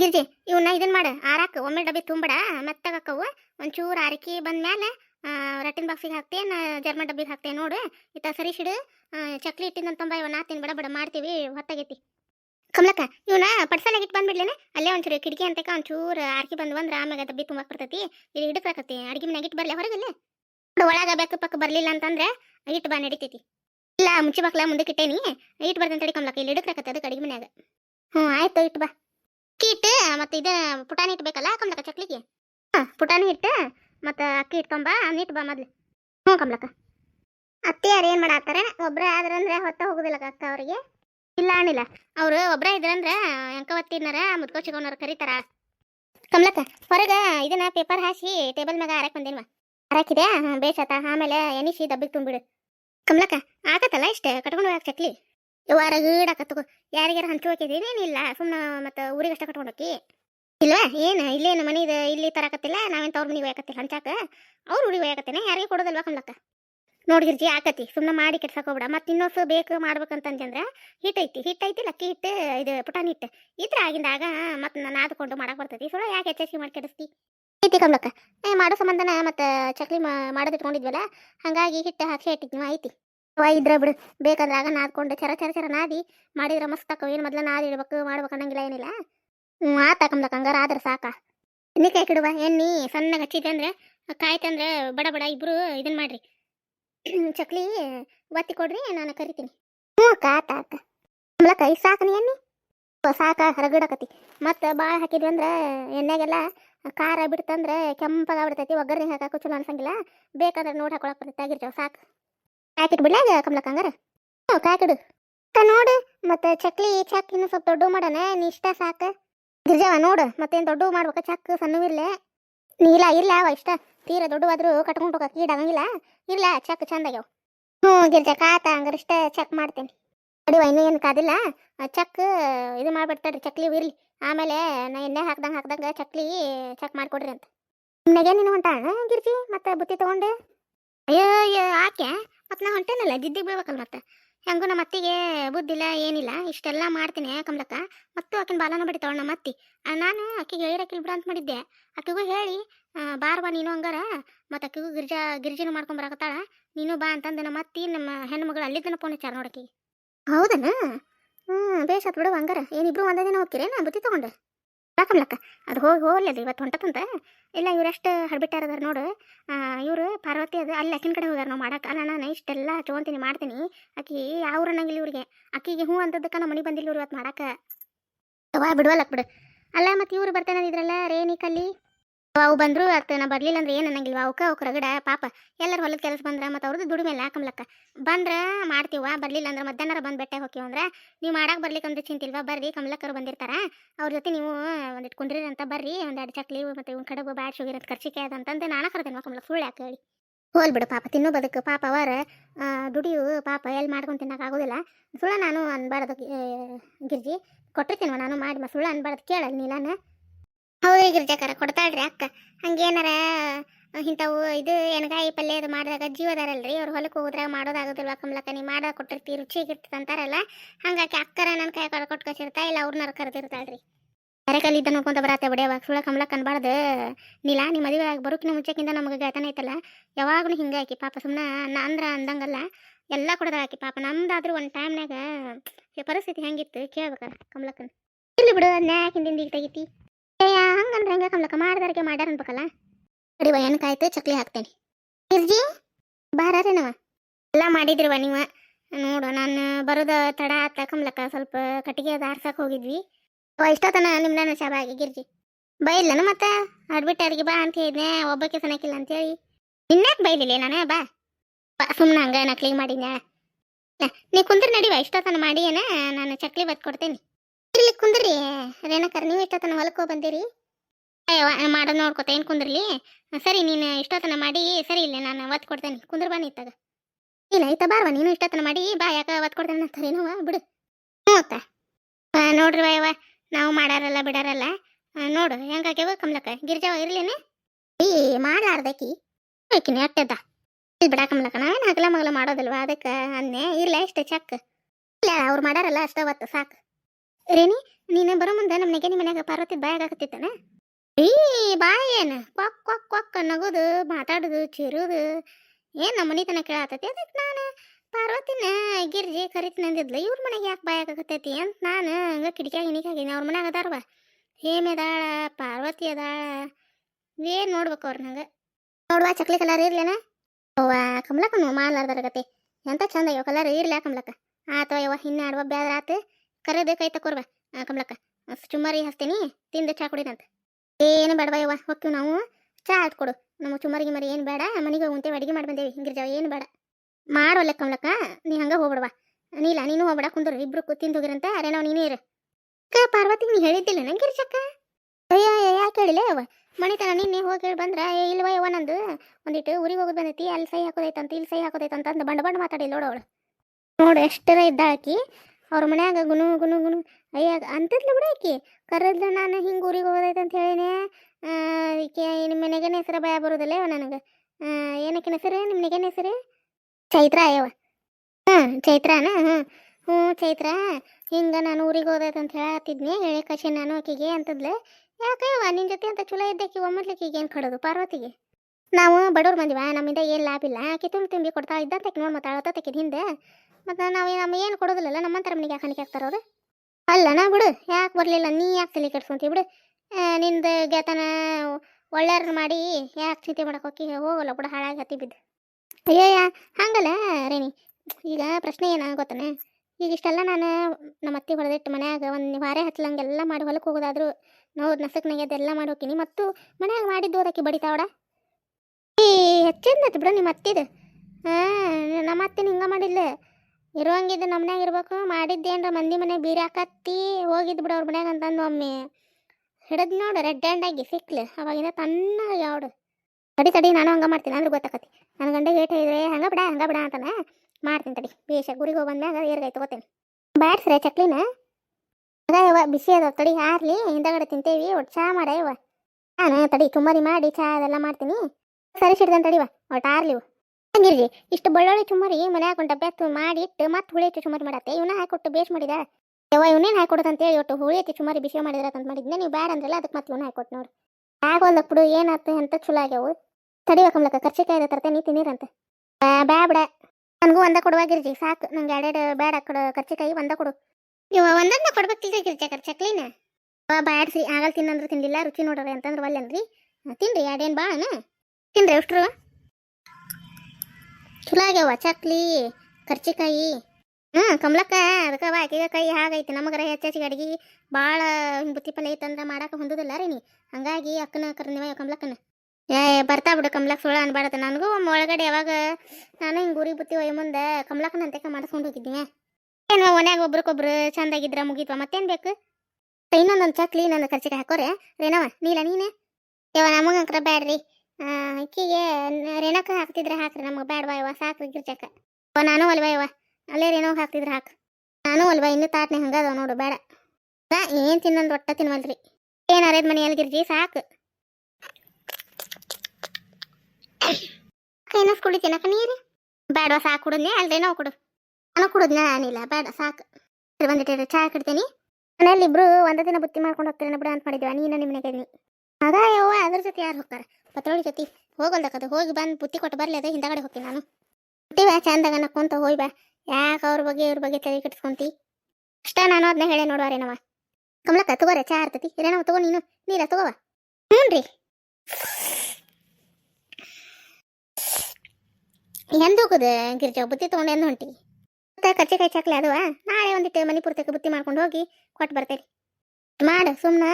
ಗಿರ್ಜಿ ಇವನ್ನ ಇದನ್ ಮಾಡ. ಆರಾಕ ಒಮ್ಮೆ ಡಬ್ಬಿ ತುಂಬಡ ಮೆತ್ತಗಾಕವು ಒಂಚೂರು ಆರಕಿ ಬಂದ ಮ್ಯಾಲೆ ರಟ್ಟಿನ ಬಾಕ್ಸಿಗೆ ಹಾಕ್ತೇನ್ ಜರ್ಮನ್ ಡಬ್ಬಿಗೆ ಹಾಕ್ತೇನೆ ನೋಡು. ಇತ್ತ ಸರಿ ಸಿಡು ಚಕ್ಲಿ ಇಟ್ಟಿದ್ದಂತ ತಂಬ, ಇವನ್ನ ತಿನ್ ಬಡ ಬಡ ಮಾಡ್ತೀವಿ, ಹೊತ್ತಾಗೈತಿ. ಕಮಲಕ್ಕ, ಇವನ ಪಡ್ಸಲಾಗಿ ಇಟ್ಟು ಬಂದ್ಬಿಡ್ಲೇನೆ? ಅಲ್ಲೇ ಒಂಚೂರು ಕಿಟಕಿ ಅಂತಕ ಒಂಚೂರು ಆರ್ಕಿ ಬಂದು ಬಂದ್ರೆ ಆಮ್ಯಾಗ ಡಬ್ಬಿ ತುಂಬಾಕ್ ಬರ್ತೈತಿ. ಇಲ್ಲಿ ಹಿಡಕಾಕತಿ ಅಡಿಗೆ ಮನೆಗೆ ಇಟ್ಟು ಬರ್ಲಿ ಹೊರಗಲ್ಲ? ಒಳಗ ಬೆಕ್ಕ ಪಕ್ಕ ಬರಲಿಲ್ಲ ಅಂತಂದ್ರೆ ಇಟ್ಟು ಬಾ ನಡಿತೈತಿ. ಇಲ್ಲ, ಮುಂಚೆ ಬಾಕ್ಲ ಮುಂದಕ್ಕೆ ಇಟ್ಟೇನಿ. ಇಟ್ಟು ಬರ್ತಂತ ತಡಿ ಕಮಲಕ್ಕ, ಇಲ್ಲಿ ಹಿಡಕಾಕತ್ತೆ ಅದಕ್ಕೆ ಅಡಿಗೆ ಮನ್ಯಾಗ. ಹ್ಞೂ ಆಯ್ತು ಇಟ್ಟು ಬಾ. ಅಕ್ಕಿ ಇಟ್ಟು, ಮತ್ತೆ ಇದು ಪುಟಾಣಿ ಇಟ್ಬೇಕಲ್ಲ, ಕಮಲಕ್ಕ ಚಕ್ಲಿಗೆ. ಹಾಂ, ಪುಟಾಣಿ ಇಟ್ಟು, ಮತ್ತು ಅಕ್ಕಿ ಇಟ್ಕೊಂಬ ನೀಟ್ ಬಾ ಮೊದ್ಲು. ಹ್ಞೂ ಕಮಲಕ್ಕ. ಅತ್ತೆ ಯಾರು ಏನು ಮಾಡಾತ್ತಾರ ಒಬ್ಬರೇ ಆದ್ರಂದ್ರೆ ಹೊತ್ತ ಹೋಗುದಿಲ್ಲ ಅಕ್ಕ ಅವರಿಗೆ. ಇಲ್ಲ ಅಣ್ಣಿಲ್ಲ ಅವರು ಒಬ್ಬರೇ ಇದ್ರಂದ್ರೆ ಎಂಕ ಒತ್ತಿದ್ನಾರ ಮುದ್ಕೋ ಚಿಕ್ಕವನವ್ರು ಕರೀತಾರ. ಕಮಲಕ್ಕ, ಹೊರಗೆ ಇದನ್ನ ಪೇಪರ್ ಹಾಸಿ ಟೇಬಲ್ ಮ್ಯಾಗ ಹಾರಕ್ ಬಂದೇನ್ವ. ಹಾರಾಕಿದೆ ಬೇಷಾತ. ಆಮೇಲೆ ಎನಿಸಿ ದಬ್ಬಿಗೆ ತುಂಬಿಡು. ಕಮಲಕ್ಕ ಆಕತ್ತಲ್ಲ ಇಷ್ಟೇ? ಕಟ್ಕೊಂಡು ಹೋಗಕ್ಕೆ ಚಕ್ಲಿ? ಯವ್ವಾರ ಗೀಡಾಕತ್ತು ಯಾರಿಗಾರ ಹಂಚು ಹಾಕಿದೀನಿ ಏನಿಲ್ಲ ಸುಮ್ಮನೆ ಮತ್ತೆ ಅಷ್ಟ ಕಟ್ಕೊಂಡು ಹೋಗಿ ಇಲ್ವಾ ಏನು, ಇಲ್ಲೇನು, ಮನಿದು ಇಲ್ಲಿ ತರಕತ್ತಿಲ್ಲ, ನಾವೇನು ತವ್ರ ಮನೆಗೆ ಒಯ್ಯಾಕತ್ತಿಲ್ಲ ಹಂಚಾಕ. ಅವ್ರ ಊರಿಗೆ ಒಯ್ಯಾಕತ್ತೇನೆ ಯಾರಿಗೆ ಕೊಡೋದಲ್ವಾ ಕಮ್ಲಕ್ಕ ನೋಡಿರ್ಜಿ ಆಕತಿ ಸುಮ್ಮನೆ ಮಾಡಿ ಕೆಡ್ಸಕ್ ಹೋಗ್ಬಿಡ. ಮತ್ತೆ ಇನ್ನೊಸು ಬೇಕು ಮಾಡ್ಬೇಕಂತಂದ್ರೆ ಹಿಟ್ ಐತಿ ಹಿಟ್ ಐತಿ, ಲಕ್ಕಿ ಹಿಟ್ಟು ಇದು ಪುಟಾಣಿ ಹಿಟ್ಟು ಇದ್ರ ಆಗಿಂದಾಗ ಮತ್ತೆ ನಾನು ಆದ್ಕೊಂಡು ಮಾಡಕ್ ಬರ್ತೈತಿ. ಸುಳ ಯಾಕೆ ಹೆಚ್ಚೆಚ್ಚಿ ಮಾಡಿ ಕೆಡಿಸ್ತಿ? ಐತಿ ಕಮ್ಲಕ್ಕ ಏ, ಮಾಡೋ ಸಂಬಂಧನ ಮತ್ತೆ ಚಕ್ಲಿ ಮಾ- ಮಾಡೋದ್ ಇಟ್ಕೊಂಡಿದ್ವಲ್ಲ, ಹಂಗಾಗಿ ಹಿಟ್ಟು ಹಾಕಿ ಇಟ್ಟಿದ್ವಿ ಐತಿ. ವಾ ಇದ್ರ ಬಿಡು. ಬೇಕಂದ್ರೆ ಆಗ ನಾದ್ಕೊಂಡು. ಚರ ಚರ ಚರ ನಾದಿ. ಮಾಡಿದ್ರೆ ಮಸ್ತ್ ಅಕ್ಕ ಏನು ಮೊದ್ಲ ನಾದಿ ಇಡ್ಬೇಕು, ಮಾಡ್ಬೇಕು ಅನ್ನಂಗಿಲ್ಲ ಏನಿಲ್ಲ. ಹ್ಞೂ ಆತ ಕಮ್ಲಕ್ಕ ಹಂಗಾರ ಆದ್ರೆ ಸಾಕ. ಎಣ್ಣೆ ಕಾಯಿ ಕಿಡುವ ಎಣ್ಣೆ ಸಣ್ಣಗೆ ಹಚ್ಚಿದೆ ಅಂದ್ರೆ ಕಾಯ್ತಂದ್ರೆ ಬಡ ಬಡ ಇಬ್ರು ಇದನ್ ಮಾಡ್ರಿ. ಚಕ್ಲಿ ಒತ್ತಿ ಕೊಡ್ರಿ, ನಾನು ಕರಿತೀನಿ. ಹ್ಞೂ ಅಕ್ಕ ಆತ ಆತ. ಕೈ ಸಾಕನಿ ಎಣ್ಣೆ? ಸಾಕ. ಹರಗಿಡಕತಿ ಮತ್ತು ಭಾಳ ಹಾಕಿದ್ವಿ ಅಂದ್ರೆ, ಎಣ್ಣೆಗೆಲ್ಲ ಖಾರ ಬಿಡ್ತಂದ್ರೆ ಕೆಂಪಗಾಗ್ಬಿಡ್ತೈತಿ ಒಗ್ಗರಣೆ ಹಾಕಕ್ಕೂ ಚಲೋ ಅನ್ಸಂಗಿಲ್ಲ. ಬೇಕಂದ್ರೆ ನೋಡಿ ಹಾಕೊಳಕ್ ಬರ್ತೈತೆ. ಆಗಿರ್ತಾವ. ಸಾಕು. ಪ್ಯಾಕೆಟ್ ಬಿಡ್ಲಾಗ ಕಮಲಕ್ಕ ಹಂಗಾರ ಹ್ಞೂ ಪ್ಯಾಕೆಟ್ ನೋಡು, ಮತ್ತೆ ಚಕ್ಲಿ, ಚಕ್ ಇನ್ನು ಸ್ವಲ್ಪ ದೊಡ್ಡ ಮಾಡೋಣ, ನೀ ಇಷ್ಟ ಸಾಕು. ಗಿರ್ಜಾವ, ನೋಡು, ಮತ್ತೇನು ದೊಡ್ಡ ಮಾಡ್ಬೇಕ, ಚಕ್ ಸಣ್ಣವಿರ್ಲೆ ನೀಲ ಇರ್ಲ ಅವ ಇಷ್ಟ. ತೀರ ದೊಡ್ಡವಾದ್ರು ಕಟ್ಕೊಂಡು ಹೋಗಕ್ಕೆ ಈಡಾಗಂಗಿಲ್ಲ ಇಲ್ಲ ಚಕ್ ಚಂದಾಗ್ಯಾವ. ಹ್ಞೂ ಗಿರ್ಜಾ, ಕಾತ, ಹಂಗಾರೆ ಇಷ್ಟ, ಚೆಕ್ ಮಾಡ್ತೀನಿ. ಅಡಿವ, ಇನ್ನೂ ಏನು ಕಾದಿಲ್ಲ. ಚಕ್, ಇದು ಮಾಡ್ಬಿಡ್ತಾಡ್ರಿ ಚಕ್ಲಿ ಇರ್ಲಿ. ಆಮೇಲೆ ನಾ ಎಣ್ಣೆ ಹಾಕ್ದಂಗೆ ಹಾಕ್ದಂಗೆ ಚಕ್ಲಿ ಚಕ್ ಮಾಡಿಕೊಡ್ರಿ ಅಂತ. ನಿಮಗೆ ನೀನು ಹೊಂಟ ಗಿರ್ಜಿ, ಮತ್ತೆ ಬುತ್ತಿ ತಗೊಂಡು? ಅಯ್ಯೋ ಅಯ್ಯೋ, ಆಕೆ? ಮತ್ತೆ ನಾ ಹೊಂಟೇನಲ್ಲ, ಜಿದ್ದಿಗೆ ಬೀಳ್ಬೇಕಲ್ಲ ಮತ್ತೆ ಹೆಂಗೂ ನಮ್ಮ ಅತ್ತಿಗೆ ಬುದ್ಧಿಲ್ಲ, ಏನಿಲ್ಲ, ಇಷ್ಟೆಲ್ಲ ಮಾಡ್ತೀನಿ ಕಮಲಕ್ಕ. ಮತ್ತು ಆಕಿನ ಬಾಲನ ಬಡಿತಾವಳ ನಮ್ಮ ಅತ್ತಿ. ನಾನು ಆಕಿಗೆ ಹೇಳಿರಕಿಲ್ ಬಿಡ ಅಂತ ಮಾಡಿದ್ದೆ. ಆಕಿಗೂ ಹೇಳಿ ಬಾರ್ ಬಾ ನೀನು ಹಂಗಾರ ಮತ್ತು ಆಕಿಗೂ ಗಿರ್ಜಾ, ಗಿರ್ಜಿನ ಮಾಡ್ಕೊಂಬರಕತ್ತಾಳ ನೀನು ಬಾ ಅಂತಂದು ನಮ್ಮ ಅತ್ತಿ, ನಮ್ಮ ಹೆಣ್ಣು ಮಗಳು ಅಲ್ಲಿದ್ದನ ಫೋನ್ ಹಚ್ಚಾರ ನೋಡಕಿ. ಹೌದನ? ಹ್ಞೂ ಬೇಷ್ ಆತ್ ಬಿಡು ಹಂಗಾರ. ಏನಿಬ್ರು ಒಂದೇ ದಿನ ಹೋಗ್ತೀರೇನು? ಬುತ್ತಿ ತಗೊಂಡು. ಯಾಕಮ್ಲಕ್ಕ ಅದು ಹೋಗಿ ಹೋಗಲಿಲ್ಲ ಅದು ಇವತ್ತು ಹೊಂಟತಂತ ಇಲ್ಲ ಇವರೆಷ್ಟು ಹಡ್ಬಿಟ್ಟಾರದಾರ ನೋಡು. ಇವರು ಪಾರ್ವತಿ ಅದು ಅಲ್ಲಿ ಅಕ್ಕಿನ ಕಡೆ ಹೋಗ್ಯಾರ ನಾವು ಮಾಡಕ್ಕೆ ಅಲ್ಲ, ನಾನು ಇಷ್ಟೆಲ್ಲ ಚೋಂತೀನಿ ಮಾಡ್ತೀನಿ. ಆಕಿ ಯಾವ ಅನ್ನಂಗಿಲ್ಲ ಇವ್ರಿಗೆ? ಅಕ್ಕಿಗೆ ಹ್ಞೂ ಅಂತದಕ್ಕೆ ನಮ್ಮ ಮನೆ ಬಂದಿಲ್ಲ ಇವ್ರು ಇವತ್ತು ಮಾಡಕ್ಕೆ ತವಾ ಬಿಡುವಲ್ಲಕ್ಕೆ ಬಿಡು. ಅಲ್ಲ ಮತ್ತು ಇವರು ಬರ್ತಾನೆ ಇದ್ರಲ್ಲ, ರೇಣಿ, ಕಲ್ಲಿ? ಅವು ಬಂದ್ರು ಅತ್ತ ನಾ ಬರ್ಲಿಲ್ಲ ಅಂದ್ರೆ ಏನು ಅನ್ನಂಗಿಲ್ವ? ಅವಕ್ಕೆ ಅವ್ಕೆ ರಗಡ, ಪಾಪ. ಎಲ್ಲರೂ ಹೊಲದ ಕೆಲಸ ಬಂದ್ರೆ ಮತ್ತು ಅವ್ರದ್ದು ದುಡಿಮೆಲ್ಲ ಹಾಕಮ್ಲಕ್ಕ ಬಂದ್ರೆ ಮಾಡ್ತೀವ ಬರ್ಲಿಲ್ಲ ಅಂದ್ರೆ ಮಧ್ಯಾಹ್ನ ಬಂದು ಬೆಟ್ಟೆ ಹೋಗ್ತೀವಿ ಅಂದ್ರೆ ನೀವು ಮಾಡಕ್ಕೆ ಬರ್ಲಿಕ್ಕಂದ್ರೆ ಚಿಂತಿಲ್ವಾ ಬರ್ರಿ, ಕಮಲಕ್ಕರು ಬಂದಿರ್ತಾರ. ಅವ್ರ ಜೊತೆ ನೀವು ಒಂದಿಟ್ಟು ಕುಂದ್ರಿ ಅಂತ ಬರ್ರಿ ಒಂದೆರಡು ಚಕ್ಲಿ ಮತ್ತು ಇವ್ನ ಕಡಬು, ಬ್ಯಾಡ್ ಶುಗರ್ ಅಂತ ಖರ್ಚಿಕೆ ಅದಂತಂದು ನಾನು ಕರ್ದೇನೆ ಕಮಲ, ಸುಳ್ಳು ಯಾಕೆ ಹೇಳಿ? ಹೋಲ್ ಬಿಡು ಪಾಪ, ತಿನ್ನೋ ಬದುಕು. ಪಾಪ ಅವರ ದುಡಿಯು ಪಾಪ ಎಲ್ಲಿ ಮಾಡ್ಕೊಂಡು ತಿನ್ನೋಕ್ಕಾಗೋದಿಲ್ಲ ಸುಳ್ಳ ನಾನು ಅನ್ಬಾರ್ದು ಗಿರ್ಜಿ. ಕೊಟ್ಟಿರ್ತೀನವ ನಾನು ಮಾಡಿ, ಸುಳ್ಳು ಅನ್ಬಾರ್ದು. ಕೇಳಲ್ಲ ನೀಲಾನ. ಹೌದು ಗಿರ್ಜಾಕರ ಕೊಡ್ತಾಳ್ರಿ ಅಕ್ಕ. ಹಂಗೇನಾರ ಇಂಥವು ಇದು ಎಣ್ಗಾಯಿ ಪಲ್ಯ ಅದು ಮಾಡಿದಾಗ ಜೀವದಾರಲ್ರಿ ಅವ್ರು ಹೊಲಕ್ಕೆ ಹೋದ್ರಾಗ ಮಾಡೋದಾಗೋದಿಲ್ಲ ಕಮಲಕ್ಕ? ನೀ ಮಾಡೋ, ಕೊಟ್ಟಿರ್ತಿ, ರುಚಿಯಾಗಿರ್ತದೆ ಅಂತಾರಲ್ಲ. ಹಂಗಾಗಿ ಅಕ್ಕರ ನನ್ನ ಕೈ ಕೊಟ್ಟು ಕಸಿರ್ತಾ ಇಲ್ಲ ಅವ್ರನ್ನಾರ ಕರೆದಿರ್ತಾಳ್ರಿ. ಕರೆಕಲ್ಲಿ ಕಲ್ಲಿ ಇದ್ದ ನೋಡ್ಕೊಂತ ಬರತ್ತೆ ಬಿಡಿಯವ ಸುಳ್ಳ ಕಮಲಕ್ಕ ಅನ್ಬಾರ್ದು. ನೀಲ ನಿಮ್ಮ ಮದುವೆ ಆಗಿ ಬರೋಕಿನ ಮುಂಚೆಕ್ಕಿಂತ ನಮಗೆ ಗತನ ಐತಲ್ಲ. ಯಾವಾಗಲೂ ಹಿಂಗೆ ಆಕಿ. ಪಾಪ ಸುಮ್ಮನೆ ಅಂದ್ರ ಅಂದಂಗಲ್ಲ. ಎಲ್ಲ ಕೊಡದ ಆಕಿ. ಪಾಪ ನಮ್ದಾದ್ರೂ ಒಂದು ಟೈಮ್ನಾಗ ಪರಿಸ್ಥಿತಿ ಹೆಂಗಿತ್ತು ಕೇಳ್ಬೇಕ ಕಮಲಕ್ಕನ. ಇಲ್ಲಿ ಬಿಡು ಅದನ್ನ ಹಿಂದಿಂದ ಈಗ ತೆಗಿತಿ. ಹಂಗಂದ್ರೆ ಹೆಂಗೆ ಕಮಲಕ್ಕ? ಮಾಡ್ದಾರಿಗೆ ಮಾಡ್ಯಾರ ಅನ್ಬೇಕಲ್ಲ? ಕಡಿವ ಏನು ಕಾಯ್ತು, ಚಕ್ಲಿ ಹಾಕ್ತೇನೆ. ಇರ್ಜಿ ಬಾರೇನವ ಎಲ್ಲ ಮಾಡಿದ್ರವ ನೀವ? ನೋಡು, ನಾನು ಬರೋದ ತಡ ಆತ ಕಮಲಕ್ಕ, ಸ್ವಲ್ಪ ಕಟ್ಟಿಗೆ ಅದು ಆರ್ಸಕ್ಕೆ ಹೋಗಿದ್ವಿ. ನಿಮ್ನ ಶಾಬಾಗಿ, ಗಿರ್ಜಿ. ಬೈಲ್ಲನ ಮತ್ತೆ? ಅಡ್ಬಿಟ್ಟಾರಿಗೆ ಬಾ ಅಂತ ಹೇಳಿದ್ನೆ ಒಬ್ಬಕ್ಕೆ ಸನಕಿಲ್ಲ ಅಂತೇಳಿ. ನಿನ್ನಾಕ್ ಬೈದಿಲ್ಲ ನಾನು? ಬಾ. ಸುಮ್ಮನೆ ಹಂಗ ನಕ್ಲಿ ಮಾಡಿದ್ನ ನೀ ಕುಂದ್ರೆ ನಡಿವ ಇಷ್ಟೊತ್ತನ ಮಾಡಿ ಏನ, ನಾನು ಚಕ್ಲಿ ಬತ್ ಕೊಡ್ತೇನೆ ಇಲ್ಲಿ ಕುಂದ್ರಿ. ರೇಣಕರ್, ನೀವು ಇಷ್ಟೊತ್ತನ ಹೊಲಕ್ಕೆ ಹೋಗಿ ಬಂದಿರಿ? ಅಯ್ಯೋ, ಮಾಡೋದು ನೋಡ್ಕೊತ ಏನು ಕುಂದ್ರಲಿ? ಸರಿ, ನೀನು ಇಷ್ಟೊತ್ತನ ಮಾಡಿ, ಸರಿ, ಇಲ್ಲ ನಾನು ಒತ್ತು ಕೊಡ್ತೇನೆ. ಕುಂದ್ರ ಬನ್ನಿ ಇತ್ತಾಗ. ಇಲ್ಲ ಇತ್ತ ಬಾರ್ವ ನೀನು ಇಷ್ಟೊತ್ತನ ಮಾಡಿ, ಬಾ, ಯಾಕೆ ಒತ್ತು ಕೊಡ್ತೇನೆ ಅಂತಾರೇನು ಬಿಡು. ಹ್ಞೂ ಅತ್ತ ನೋಡ್ರಿ ವಯವ ನಾವು ಮಾಡಾರಲ್ಲ, ಬಿಡಾರಲ್ಲ. ನೋಡು, ಹೆಂಗಾಗ್ಯವ ಕಮಲಕ್ಕ? ಗಿರ್ಜಾವ ಇರ್ಲೇನೆ? ಏ, ಮಾಡ್ಲಾರ್ದಕಿ. ಆಕಿನಿ ಅಟ್ಟದ ಇಲ್ಲಿ ಬಿಡ ಕಮಲಕ್ಕ ನಾವೇನು ಹಗಲ ಮಗಲ ಮಾಡೋದಿಲ್ವಾ, ಅದಕ್ಕೆ ಅನ್ನೆ ಇಲ್ಲ ಇಷ್ಟ ಚಕ್. ಇಲ್ಲ, ಅವ್ರು ಮಾಡಾರಲ್ಲ, ಅಷ್ಟ ಒತ್ತು ಸಾಕು. ರೇಣಿ, ನೀನು ಬರೋ ಮುಂದೆ ನಮ್ಮ ನೆಗೆ ನಿಮ್ಮ ಮನ್ಯಾಗ ಪಾರ್ವತಿ ಬಾಯಾಗ ಏ, ಬಾಯ್ ಏನು? ಕ್ವಾಕ್ ಕ್ವಾಕ್ ಕ್ವಾಕ್ ನಗೋದು ಮಾತಾಡೋದು, ಚಿರೋದು. ಏನು ನಮ್ಮ ಮನೆ ತನಕ ಕೇಳತ್ತೈತಿ ಅದಕ್ಕೆ ನಾನು ಪಾರ್ವತಿನ ಗಿರ್ಜಿ ಕರಿತೀನಿ ಅಂದಿದ್ಲು. ಇವ್ರ ಮನೆಗೆ ಯಾಕೆ ಬಾಯಾಗ ಆಗತ್ತೈತಿ ಅಂತ ನಾನು ಹಂಗೆ ಕಿಟಕಿಯಾಗ ಇಣಿಕಾಗಿನಿ ಅವ್ರ ಮನ್ಯಾಗ ಅದಾರವ ಹೇಮ್ ಅದಾಳ ಪಾರ್ವತಿ ಅದಾಳ. ಏನು ನೋಡ್ಬೇಕು ಅವ್ರ ನಂಗೆ ನೋಡುವ, ಚಕ್ಲಿ ಕಲರ್ ಇರ್ಲೇನ? ಅವ್ವ, ಕಮಲಕ್ಕ ಮಾಲಾರ್ದಾರ ಗತಿ ಎಂತ ಚಂದ ಯಾವ ಕಲರ್ ಇರ್ಲ ಕಮಲಕ್ಕ? ಆತ ಅವ್ವ ಹಿನ್ನೆ ಆಡುವ ಆತು. ಕರೆದು ಕೈ ತಕೋರ್ವ ಆ, ಕಮಲಕ್ಕ ಅಷ್ಟ್ ಹಸ್ತೀನಿ ತಿಂದು ಚಾ ಕುಡಿದಂತ ಏನು ಬೇಡವಾ ಯವ್ವ ಹೋಗ್ತೀವಿ ನಾವು. ಚಾ ಕೊಡು. ನಮ್ಮ ಚುಮ್ಮರಿಗೆ ಮರಿ ಏನು ಬೇಡ. ಮನೆಗೆ ಹೋಗುಂತೇವೆ ಅಡಿಗೆ ಮಾಡಿ ಬಂದೇವಿ ಗಿರ್ಜಾವ ಏನು ಬೇಡ. ಮಾಡೋಲ್ಲ ಕಮಲಕ್ಕ, ನೀ ಹಂಗ ಹೋಗ್ಬಿಡವ ನೀಲ, ನೀನು ಹೋಗ್ಬೇಡ ಕುಂದ್ರು ಇಬ್ರು ತಿಂದು ಹೋಗಿರಂತ ಅರೆ ನಾವು ನೀನೇ ಇರು. ಅಕ್ಕ ಪಾರ್ವತಿ ನೀ ಹೇಳಿದ್ದಿಲ್ಲ ನಂಗೆ ಗಿರ್ಜಕ್ಕ? ಅಯ್ಯ ಯಾಕೆ ಹೇಳಿಲ್ಲ ಯವ್ವ ಮಣಿತನ ನಿನ್ನೆ ಹೋಗಿ ಹೇಳಿ ಬಂದ್ರ ಇಲ್ವಾ ಯವ್ವ ನಂದು? ಒಂದಿಟ್ಟು ಊರಿಗೆ ಹೋಗೋದು ಬಂದೈತಿ, ಅಲ್ಲಿ ಸೈ ಹಾಕೋದೈತಂತ, ಇಲ್ಲಿ ಸೈ ಹಾಕೋದೈತಂತ ಅಂದ ಬಂಡ ಬಂಡ ಮಾತಾಡಿ ನೋಡು ಅವಳು. ನೋಡು, ಎಷ್ಟರ ಇದ್ದ ಆಕಿ. ಅವ್ರ ಮನ್ಯಾಗ ಗುನು ಗುನು ಗುನು ಅಯ್ಯ, ಅಂತದ್ಲ ಬಿಡ ಆಕಿ. ಕರೆದ್ಲ ನಾನು ಹಿಂಗೆ ಊರಿಗೆ ಹೋಗೋದೈತೆ ಅಂತ ಹೇಳಿನೇ. ಈಕೆ ನಿಮ್ಮ ನೆಗನ ಹೆಸರು ಭಯ ಬರೋದಿಲ್ಲ ನನಗೆ. ಏನಕ್ಕಿನ ಹೆಸರು? ನಿಮ್ಮ ನೆಗನ ಹೆಸರು? ಚೈತ್ರ ಅಯ್ಯವ ಹಾಂ ಚೈತ್ರನ? ಹ್ಞೂ ಹ್ಞೂ ಚೈತ್ರ. ಹಿಂಗೆ ನಾನು ಊರಿಗೆ ಹೋದೈತೆ ಅಂತ ಹೇಳತ್ತಿದ್ನಿ ಹೇಳಿ ನಾನು ಆಕಿಗೆ ಅಂತದ್ಲೆ. ಯಾಕಯ್ಯವ ನಿನ್ನ ಜೊತೆ ಅಂತ ಚಲೋ ಇದ್ದಕ್ಕೆ ಒಮ್ಮತ್ಲಿಕ್ಕೆ ಏನು ಕಡೋದು ಪಾರ್ವತಿಗೆ? ನಾವು ಬಡವ್ರು ಬಂದಿವ ನಮ್ಮಿಂದ ಏನು ಲಾಭ ಇಲ್ಲ. ಆಕೆ ತುಂಬಿ ತುಂಬಿ ಕೊಡ್ತಾ ಇದ್ದಂತಕ್ಕೆ ನೋಡಿ ಮಾತಾಡತ್ತಕ್ಕೆ ಹಿಂದೆ. ಮತ್ತು ನಾವು ನಮ್ಮ ಏನು ಕೊಡೋದಿಲ್ಲಲ್ಲ ನಮ್ಮಂತರ ಮನೆಗೆ ಯಾಕೆ ಹಣಿಕೆ ಹಾಕ್ತಾರೆ ಅವ್ರು? ಅಲ್ಲ ನಾ ಬಿಡು, ಯಾಕೆ ಬರಲಿಲ್ಲ, ನೀ ಯಾಕೆ ತಲೆ ಕೆಡ್ಸ್ಕೊಂತೀವಿ ಬಿಡು. ನಿಂದು ಗೆತನ ಒಳ್ಳೆಯವ್ರನ್ನ ಮಾಡಿ ಯಾಕೆ ಚಿಂತೆ ಮಾಡಕ್ಕೆ ಹೋಗಿ ಹೋಗಲ್ಲ ಬಿಡು, ಹಾಳಾಗಿ ಹತ್ತಿ ಬಿದ್ದು. ಅಯ್ಯಯ್ಯ ಹಂಗಲ್ಲ ರೇಣಿ. ಈಗ ಪ್ರಶ್ನೆ ಏನ ಗೊತ್ತಾನೆ? ಈಗ ಇಷ್ಟೆಲ್ಲ ನಾನು ನಮ್ಮ ಅತ್ತಿ ಹೊಡೆದಿಟ್ಟು ಮನ್ಯಾಗ ಒಂದು ವಾರ ಹಚ್ಚಲಂಗೆಲ್ಲ ಮಾಡಿ ಹೊಲಕ್ಕೆ ಹೋಗೋದಾದ್ರೂ, ನಾವು ನಸಕ್ನಾಗೆ ಅದೆಲ್ಲ ಮಾಡಿ ಹೋಗ್ತೀನಿ. ಮತ್ತು ಮನ್ಯಾಗ ಮಾಡಿದ್ದು ಅದಕ್ಕೆ ಬಡಿತಾವಡ ಈ ಹೆಚ್ಚಿಂದ ಬಿಡು ನಿಮ್ಮ ಅತ್ತಿದು. ಹಾಂ ನಮ್ಮ ಅತ್ತೆ ಹಿಂಗೆ ಮಾಡಿಲ್ಲ ಇರುವಂಗಿದ್ದು ನಮ್ಮ ಮನ್ಯಾಗ ಇರ್ಬೇಕು. ಮಾಡಿದ್ದೇನ್ರ ಮಂದಿ ಮನೆ ಬೀರಿ ಹಾಕತ್ತಿ ಹೋಗಿದ್ದು ಬಿಡು ಅವ್ರ ಮನ್ಯಾಗ ಅಂತಂದು ಒಮ್ಮೆ. ಹಿಡಿದ್ ನೋಡು, ರೆಡ್ ಹ್ಯಾಂಡಾಗಿ ಸಿಕ್ಲು. ಅವಾಗಿಂದ ತಣ್ಣಗೆ ಯಾವ್ದು? ತಡಿ ತಡಿ, ನಾನು ಹಂಗ ಮಾಡ್ತೀನಿ, ಅಂದ್ರೆ ಗೊತ್ತಾಕತಿ. ನನ್ನ ಗಂಡ ಏಟ್ ಹೇಳಿದ್ರೆ, ಹಂಗೆ ಬಿಡ ಹಂಗೆ ಬಿಡ ಅಂತಾನೆ. ಮಾಡ್ತೀನಿ ತಡಿ, ಬೇಷ. ಗುರಿಗೆ ಹೋಗಿ ಬಂದ್ಮ್ಯಾಗ ಏರ್ಗೈ ತಗೋತೇನೆ. ಬ್ಯಾಡ್ಸ್ರೆ ಚಕ್ಲಿನ. ಅದ ಯವ್ವ, ಬಿಸಿ ಅದ ತಡಿ ಹಾರ್ಲಿ ಹಿಂದಗಡೆ ತಿಂತೇವಿ ಒಟ್ಟು ಚಹಾ ಮಾಡ ಯವ್ವ. ನಾನು ತಡಿ ಚುಮ್ಮರಿ ಮಾಡಿ ಚಹಾ ಅದೆಲ್ಲ ಮಾಡ್ತೀನಿ. ಸರಿ ಸಿಡ್ದಂತ ತಡಿವ ಒಟ್ಟು ಹಾರ್ಲಿವು ಹಂಗಿರ್ಜಿ ಇಷ್ಟು ಬಳ್ಳೊಳ್ಳಿ ಚುಮರಿ ಮನ್ಯಾಗ ಒಂದು ಡಬ್ಬೆ ಮಾಡಿ ಇಟ್ಟು ಮತ್ತೆ ಹುಳಿ ಹಚ್ಚಿ ಚುಮರಿ ಮಾಡತ್ತೆ. ಇವನ್ನ ಹಾಕೊಟ್ಟು ಬೇಸ್ ಮಾಡಿದ. ಯವ್ವ, ಇವನೇನು ಹಾಕೊಡುತ್ತೆ ಅಂತೇಳಿ ಒಟ್ಟು ಹುಳಿ ಹಚ್ಚಿ ಚುಮರಿ ಬಿಸಿ ಮಾಡಿದ್ರ ಅಂತ ಮಾಡಿದ್ನೆ. ನೀವು ಬ್ಯಾಡ ಅಂದ್ರಲ್ಲ ಅದಕ್ಕೆ ಮತ್ತೆ ಇವನ್ನ ಹಾಕೊಟ್ಟು ನೋಡಿ. ಆಗ ಬಿಡು ಏನಾಯ್ತು ಅಂತ ಚಲೋ ಆಗ್ಯಾವು? ತಡಿವ ಕಮ್ಲಕ್ಕ ಕರ್ಚಿಕಾಯ್ದ ತರ್ತೇನೆ ತಿನ್ನೀರಂತ ಬ್ಯಾ ಬಿಡ. ನನಗೂ ಒಂದ ಕೊಡುವಾಗಿರ್ಜಿ ಸಾಕು. ನಂಗೆ ಎರಡೆರಡು ಬೇಡ ಕೊಡು ಕರ್ಚಿಕಾಯಿ, ಒಂದ ಕೊಡು. ಇವ ಒಂದನ್ನ ಕೊಡ್ಬೇಕಿಲ್ರಿ ಗಿರ್ಜಾ ಕರ್ಚಕ್ಲಿನ ಬ್ಯಾಡ್ಸಿ ಆಗಲ್ ತಿನ್ನಂದ್ರೆ ತಿನ್ಲಿಲ್ಲ ರುಚಿ ನೋಡ್ರಿ ಅಂತಂದ್ರೆ ಒಲ್ಲೇನ್ರಿ. ತಿನ್ರಿ, ಎರಡೇನು ಬಾಳನ? ತಿನ್ರಿ ಅಷ್ಟ್ರು ಚಲೋ ಆಗ್ಯಾವ ಚಕ್ಲಿ ಕರ್ಚಿಕಾಯಿ. ಹ್ಞೂ, ಕಮಲಕ್ಕ, ಅದಕ್ಕೆ ಆಕಿಗೆ ಕೈ ಹಾಗೈತಿ. ನಮಗರ ಹೆಚ್ಚೆಚ್ಚಿಗೆ ಅಡ್ಗೆ ಭಾಳ ಹಿಂಗೆ ಬುತ್ತಿ ಪಲ್ಲೆ ಐತಂದ್ರೆ ಮಾಡಕ್ಕೆ ಹೊಂದೋದಿಲ್ಲ ರೀ ನೀ. ಹಂಗಾಗಿ ಅಕ್ಕನ ಕರ್ನಿವ ಕಮಲಕ್ಕನ. ಏ, ಬರ್ತಾ ಬಿಡು ಕಮಲಕ್ ಸುಳ್ಳು ಅನ್ಬಾರ್ದು. ನನಗೂ ಒಮ್ಮೆ ಒಳಗಡೆ ಯಾವಾಗ ನಾನು ಹಿಂಗೆ ಊರಿಗೆ ಬುತ್ತಿ ಒಯ್ಯ ಮುಂದೆ ಕಮಲಕ್ಕನ ಅಂತಕ ಮಾಡಿಸ್ಕೊಂಡು ಹೋಗಿದ್ದೀನಿ ಏನು ಮನ್ಯಾಗ ಒಬ್ರಿಗೊಬ್ರು ಚಂದಾಗಿದ್ರ ಮುಗೀತ್ವ, ಮತ್ತೇನು ಬೇಕು? ಇನ್ನೊಂದೊಂದು ಚಕ್ಲಿ, ಇನ್ನೊಂದು ಕರ್ಚಿಕಾಯಿ ಹಾಕೋರೆ. ರೇನವ ನೀಲ, ನೀನೆ? ಯವ ನಮಗಂಕ್ರ ಬ್ಯಾಡ್ರಿ. ಅಕ್ಕಿಗೆ ರೇಣಕ ಹಾಕ್ತಿದ್ರೆ ಹಾಕ್ರಿ, ನಮಗೆ ಬ್ಯಾಡ್ವಾ ಸಾಕು ಸಾಕ್ರಿ ಗಿರ್ಜಕ್ಕ ಅವ ನಾನು ಅಲ್ವಾ ಇವ ಅಲ್ಲೇ ರೇಣೋ ಹಾಕ್ತಿದ್ರೆ ಹಾಕ್. ನಾನು ಅಲ್ವಾ, ಇನ್ನೂ ತಾಟ್ನೆ ಹಂಗದ ನೋಡು, ಬೇಡ. ಏನು ತಿನ್ನಂದು ಒಟ್ಟ ತಿನ್ವಲ್ರಿ ಏನು ಅರೇದ್ ಮನೆಯಲ್ಲಿ ಗಿರ್ಜಿ, ಸಾಕು. ಏನಸ್ ತಿನ್ನಕ ನೀರು ಬೇಡವಾ ಸಾಕು ಕುಡಿದ್ನೆ, ಅಲ್ರಿ ನಾವು ಕೊಡು. ನಾನು ಕುಡಿದ್ನ, ನಾನಿಲ್ಲ, ಬೇಡ, ಸಾಕು. ಸರಿ ಬಂದಿಟ್ಟು ಚಹಾ ಕುಡ್ತೀನಿ. ಮನೇಲಿ ಇಬ್ರು ಒಂದ ದಿನ ಬುತ್ತಿ ಮಾಡ್ಕೊಂಡು ಹೋಗ್ತಾರೆ ಬಿಡ ಅಂತ ಮಾಡಿದ್ವಿ, ನೀನು ನಿಮ್ಮ ಮನೆಗೆ ಅದ ಅದ್ರ ಜೊತೆ ಯಾರು ಹೋಗ್ತಾರೆ? ಪತ್ರೋಳಿ ಜೊತೆ ಹೋಗಲ್ದಕ್ಕದು ಹೋಗಿ ಬಂದು ಬುತ್ತಿ ಕೊಟ್ಟು ಬರಲಿ ಅದೇ, ಹಿಂದಗಡೆ ಹೋಗ್ತೀನಿ ನಾನು. ಹುಟ್ಟಿವ ಚಂದಾಗ ನಕ್ಕೊಂತ ಹೋಯ್ ಬಾ. ಯಾಕೆ ಅವ್ರ ಬಗ್ಗೆ, ಇವ್ರ ಬಗ್ಗೆ ತಲೆ ಕೆಡ್ಸ್ಕೊಂತಿ? ಅಷ್ಟ ನಾನು ಅದನ್ನ ಹೇಳಿ ನೋಡುವ ರೇನವ ಕಮಲಕ್ಕ, ತಗೋರೆ, ಚಾ ಇರ್ತತಿ ಇರೇನವ ತಗೋ ನೀನು. ನೀರ ತಗೋವ. ಹ್ಞೂ ರೀ. ಎಂದು ಹೋಗುದು ಗಿರ್ಜಾ? ಬುತ್ತಿ ತೊಗೊಂಡು ಎಂದು ಹೊಂಟಿ? ಮತ್ತೆ ಕಚ್ಚಿಕಾಯಿ ಚಕ್ಲಿ ಅದುವ? ನಾಳೆ ಒಂದಿಟ್ಟು ಮನೆ ಪೂರ್ತಕ್ಕೆ ಬುತ್ತಿ ಮಾಡ್ಕೊಂಡು ಹೋಗಿ ಕೊಟ್ಟು ಬರ್ತೇರಿ. ಮಾಡು ಸುಮ್ಮನೆ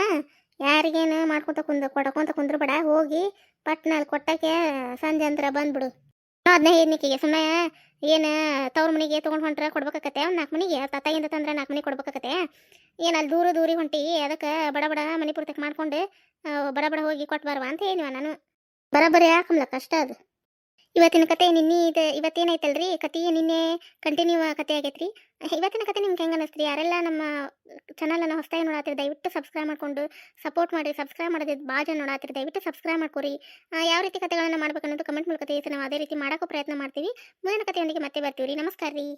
ಯಾರಿಗೇನು ಮಾಡ್ಕೊತ ಕುಂದ ಕೊಡಕೊಂತ ಕುಂದ್ರ ಬಡ ಹೋಗಿ ಪಟ್ನಲ್ಲಿ ಕೊಟ್ಟಕ್ಕೆ ಸಂಜೆ ಅಂತರ ಬಂದ್ಬಿಡು. ಅದನ್ನ ಹೇಳಿದ್ನಿಕಿಗೆ ಸುಮ್ಮನೆ ಏನು ತವ್ರ ಮನೆಗೆ ತೊಗೊಂಡು ಹೊಂಟ್ರೆ ಕೊಡ್ಬೇಕಾಕತ್ತೆ ಒಂದು ನಾಲ್ಕು ಮನೆಗೆ ತತ್ತಾಗಿಂದ ತಂದ್ರೆ ನಾಲ್ಕು ಮನೆಗೆ ಕೊಡ್ಬೇಕಾಕತ್ತೆ ಏನು ಅಲ್ಲಿ ದೂರ ದೂರಿ ಹೊಂಟಿ, ಅದಕ್ಕೆ ಬಡ ಬಡ ಮನೆ ಪೂರ್ತಕ್ಕೆ ಮಾಡ್ಕೊಂಡು ಬಡ ಬಡ ಹೋಗಿ ಕೊಟ್ಟು ಬರುವ ಅಂತ ಹೇಳಿವ ನಾನು. ಬರಬರಿ ಯಾಕಮ್ಲ ಕಷ್ಟ ಅದು. ಇವತ್ತಿನ ಕತೆ ನಿನ್ನೆ ಇದು. ಇವತ್ತೇನೈತಲ್ರಿ ಕತೆ ನಿನ್ನೆ ಕಂಟಿನ್ಯೂ ಕತೆ ಆಗೈತ್ರಿ. ಇವತ್ತಿನ ಕತೆ ನಿಮ್ಗೆ ಹೆಂಗೆ ಅನಿಸ್ತ್ರಿ? ಯಾರೆಲ್ಲ ನಮ್ಮ ಚಾನಲನ್ನು ಹೊಸದಾಗಿ ನೋಡಾತಿರಿ, ದಯವಿಟ್ಟು ಸಬ್ಸ್ಕ್ರೈಬ್ ಮಾಡ್ಕೊಂಡು ಸಪೋರ್ಟ್ ಮಾಡಿ ಸಬ್ಸ್ಕ್ರೈಬ್ ಮಾಡೋದಿದ್ದು ಭಾಳ ಜನ ನೋಡಾತಿರಿ. ದಯವಿಟ್ಟು ಸಬ್ಸ್ಕ್ರೈಬ್ ಮಾಡ್ಕೊರಿ. ಯಾವ ರೀತಿ ಕತೆಗಳನ್ನು ಮಾಡ್ಬೇಕನ್ನೋದು ಕಮೆಂಟ್ ಮೂಲಕ ತಿಳಿಸಿ ನಾವು ಅದೇ ರೀತಿ ಮಾಡೋಕ್ಕೂ ಪ್ರಯತ್ನ ಮಾಡ್ತೀವಿ. ಮುಂದಿನ ಕಥೆಯೊಂದಿಗೆ ಮತ್ತೆ ಬರ್ತೀವಿ ರೀ ನಮಸ್ಕಾರ ರೀ